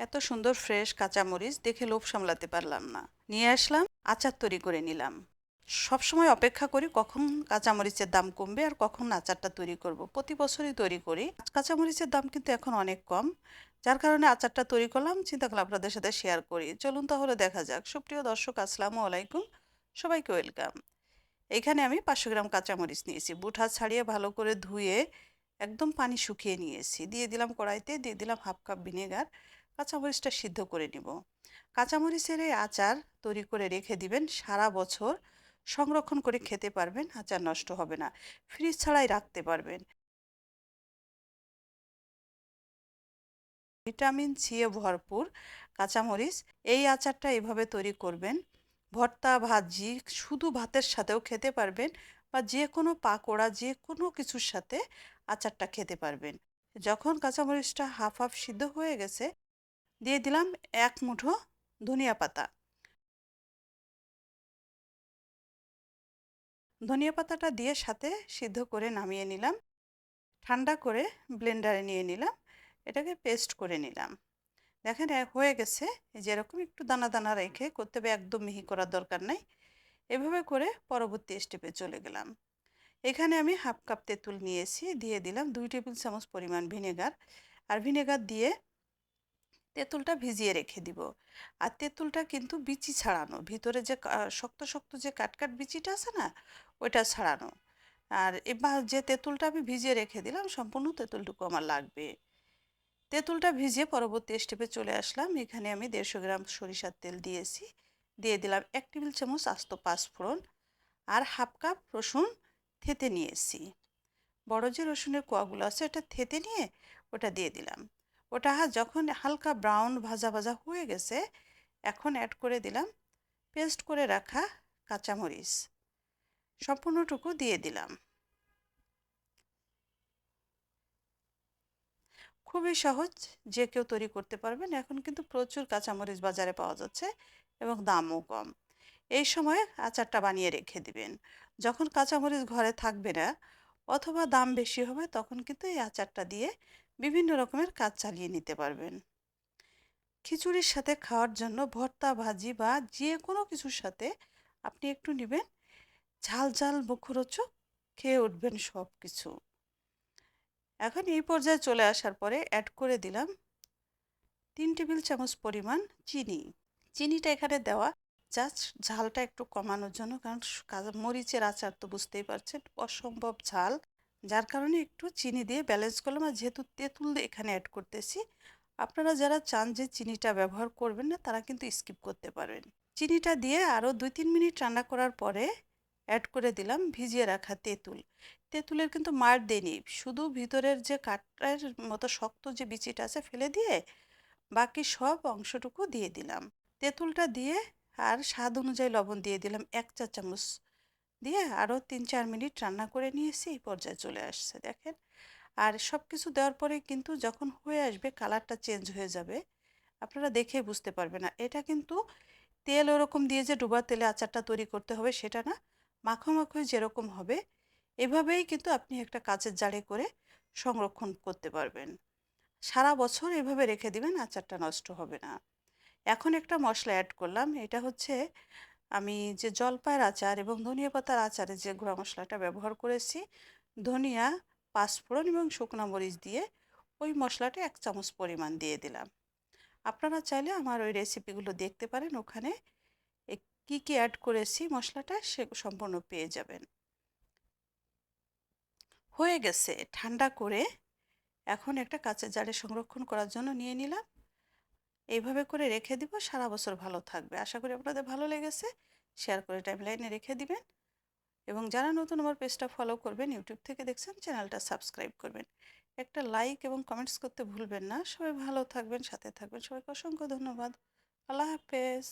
এত সুন্দর ফ্রেশ কাঁচামরিচ দেখে লোভ সামলাতে পারলাম না। নিয়ে আসলাম, আচার তৈরি করে নিলাম। সবসময় অপেক্ষা করি কখন কাঁচামরিচের দাম কমবে আর কখন আচারটা তৈরি করব। প্রতি বছরই তৈরি করি। কাঁচামরিচের দাম কিন্তু এখন অনেক কম। যার কারণে আচারটা তৈরি করলাম চিন্তা করলাম আপনাদের সাথে শেয়ার করি। চলুন তাহলে দেখা যাক। সুপ্রিয় দর্শক, আসসালামু আলাইকুম। সবাইকে ওয়েলকাম এখানে আমি পাঁচশো গ্রাম কাঁচামরিচ নিয়েছি। বুঠা ছাড়িয়ে ভালো করে ধুয়ে একদম পানি শুকিয়ে নিয়েছি। দিয়ে দিলাম কড়াইতে, দিয়ে দিলাম হাফ কাপ ভিনেগার কাঁচামরিচটা সিদ্ধ করে নিব। কাঁচামরিচের এই আচার তৈরি করে রেখে দিবেন সারা বছর। সংরক্ষণ করে খেতে পারবেন, আচার নষ্ট হবে না। ফ্রিজ ছাড়াই রাখতে পারবেন। ভিটামিন সি এ ভরপুর কাঁচামরিচ। এই আচারটা এভাবে তৈরি করবেন। ভর্তা, ভাজি, শুধু ভাতের সাথেও খেতে পারবেন বা যে কোনো পাকোড়া যে কোনো কিছুর সাথে আচারটা খেতে পারবেন। যখন কাঁচামরিচটা হাফ হাফ সিদ্ধ হয়ে গেছে দিয়ে দিলাম এক মুঠো ধনিয়া পাতা। ধনিয়া পাতাটা দিয়ে সাথে সিদ্ধ করে নামিয়ে নিলাম। ঠান্ডা করে ব্লেন্ডারে নিয়ে নিলাম। এটাকে পেস্ট করে নিলাম। দেখেন হয়ে গেছে। যেরকম একটু দানা দানা রেখে করতে হবে, একদম মিহি করার দরকার নাই। এভাবে করে পরবর্তী স্টেপে চলে গেলাম। এখানে আমি হাফ কাপ তেঁতুল নিয়েছি। দিয়ে দিলাম দুই টেবিল চামচ পরিমাণ ভিনেগার। আর ভিনেগার দিয়ে তেঁতুলটা ভিজিয়ে রেখে দিব। আর তেঁতুলটা কিন্তু বিচি ছাড়ানো, ভিতরে যে শক্ত শক্ত যে কাটকাট বিচিটা আছে না, ওইটা ছাড়ানো। আর এবার যে তেঁতুলটা আমি ভিজিয়ে রেখে দিলাম, সম্পূর্ণ তেঁতুলটুকু আমার লাগবে। তেঁতুলটা ভিজিয়ে পরবর্তী স্টেপে চলে আসলাম। এখানে আমি দেড়শো গ্রাম সরিষার তেল দিয়েছি। দিয়ে দিলাম এক টেবিল চামচ আস্ত পাঁচফোড়ন আর হাফ কাপ রসুন থেতে নিয়েছি। বড় যে রসুনের কোয়াগুলো আছে, ওটা থেতে নিয়ে ওটা দিয়ে দিলাম। ওটা যখন হালকা ব্রাউন ভাজা ভাজা হয়ে গেছে, এখন অ্যাড করে দিলাম পেস্ট করে রাখা কাঁচামরিচ। সম্পূর্ণটুকু দিয়ে দিলাম। খুবই সহজ, যে কেউ তৈরি করতে পারবেন। এখন কিন্তু প্রচুর কাঁচামরিচ বাজারে পাওয়া যাচ্ছে এবং দামও কম। এই সময় আচারটা বানিয়ে রেখে দিবেন। যখন কাঁচামরিচ ঘরে থাকবে না, অথবা দাম বেশি হবে, তখন কিন্তু এই আচারটা দিয়ে বিভিন্ন রকমের কাজ চালিয়ে নিতে পারবেন। খিচুড়ির সাথে খাওয়ার জন্য ভর্তা, ভাজি বা যে কোনো কিছুর সাথে আপনি একটু নেবেন। ঝাল ঝাল মুখরোচক খেয়ে উঠবেন সব কিছু এখন এই পর্যায়ে চলে আসার পরে অ্যাড করে দিলাম তিন টেবিল চামচ পরিমাণ চিনি। চিনিটা এখানে দেওয়া জাস্ট ঝালটা একটু কমানোর জন্য, কারণ মরিচের আচার তো বুঝতেই পারছেন, অসম্ভব ঝাল। যার কারণে একটু চিনি দিয়ে ব্যালেন্স করলাম। আর যেহেতু তেঁতুল এখানে অ্যাড করতেছি, আপনারা যারা চান যে চিনিটা ব্যবহার করবেন না, তারা কিন্তু স্কিপ করতে পারবেন। চিনিটা দিয়ে আরও দুই তিন মিনিট রান্না করার পরে অ্যাড করে দিলাম ভিজিয়ে রাখা তেঁতুল। তেঁতুলের কিন্তু মার দেয়নি শুধু ভিতরের যে কাঠের মতো শক্ত যে বিচিটা আছে ফেলে দিয়ে বাকি সব অংশটুকু দিয়ে দিলাম। তেঁতুলটা দিয়ে আর স্বাদ অনুযায়ী লবণ দিয়ে দিলাম এক চা চামচ দিয়ে আরও তিন চার মিনিট রান্না করে নিয়েছি, এই পর্যায়ে চলে আসছে, দেখেন। আর সব কিছু দেওয়ার পরে কিন্তু যখন হয়ে আসবে, কালারটা চেঞ্জ হয়ে যাবে, আপনারা দেখে বুঝতে পারবেন না। এটা কিন্তু তেল ওরকম দিয়ে যে ডুবার তেলে আচারটা তৈরি করতে হবে, সেটা না মাখো মাখোই যেরকম হবে, এভাবেই কিন্তু আপনি একটা কাচের জারে করে সংরক্ষণ করতে পারবেন। সারা বছর এভাবে রেখে দিবেন, আচারটা নষ্ট হবে না। এখন একটা মশলা অ্যাড করলাম, এটা হচ্ছে আমি যে জলপাইয়ের আচার এবং ধনিয়া পাতার আচারে যে গুঁড়া মশলাটা ব্যবহার করেছি, ধনিয়া, পাঁচফোড়ন এবং শুকনো মরিচ দিয়ে ওই মশলাটা এক চামচ পরিমাণ দিয়ে দিলাম। আপনারা চাইলে আমার ওই রেসিপিগুলো দেখতে পারেন, ওখানে কি কি অ্যাড করেছি মশলাটা সে সম্পূর্ণ পেয়ে যাবেন। হয়ে গেছে, ঠান্ডা করে এখন একটা কাঁচের জারে সংরক্ষণ করার জন্য নিয়ে নিলাম। এইভাবে করে রেখে দিব, সারা বছর ভালো থাকবে। আশা করি আপনাদের ভালো লেগেছে। শেয়ার করে টাইমলাইনে রেখে দিবেন। এবং যারা নতুন আমার পেজটা ফলো করবেন ইউটিউব থেকে দেখছেন চ্যানেলটা সাবস্ক্রাইব করবেন। একটা লাইক এবং কমেন্টস করতে ভুলবেন না। সবাই ভালো থাকবেন, সাথে থাকবেন। সবাইকে অসংখ্য ধন্যবাদ। আল্লাহ হাফেজ।